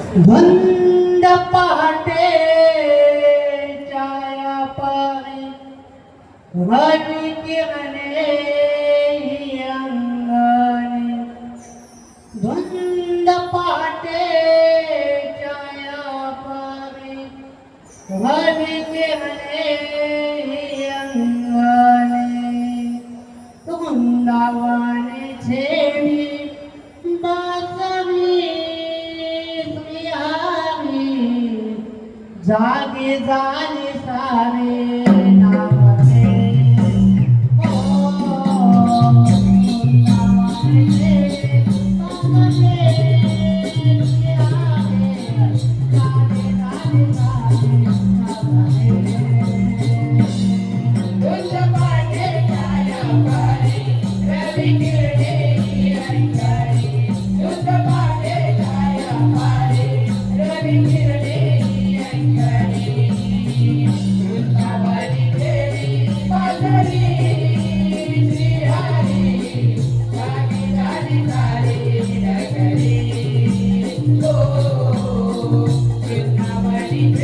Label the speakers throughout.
Speaker 1: வந்த பாட்டே சாயாபாரி வணிகிறனே அங்கானே வந்த பாட்டே சாயாபாரி வணிகிறனே જાગે જાને સારે.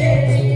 Speaker 2: Amen.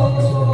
Speaker 2: Oh,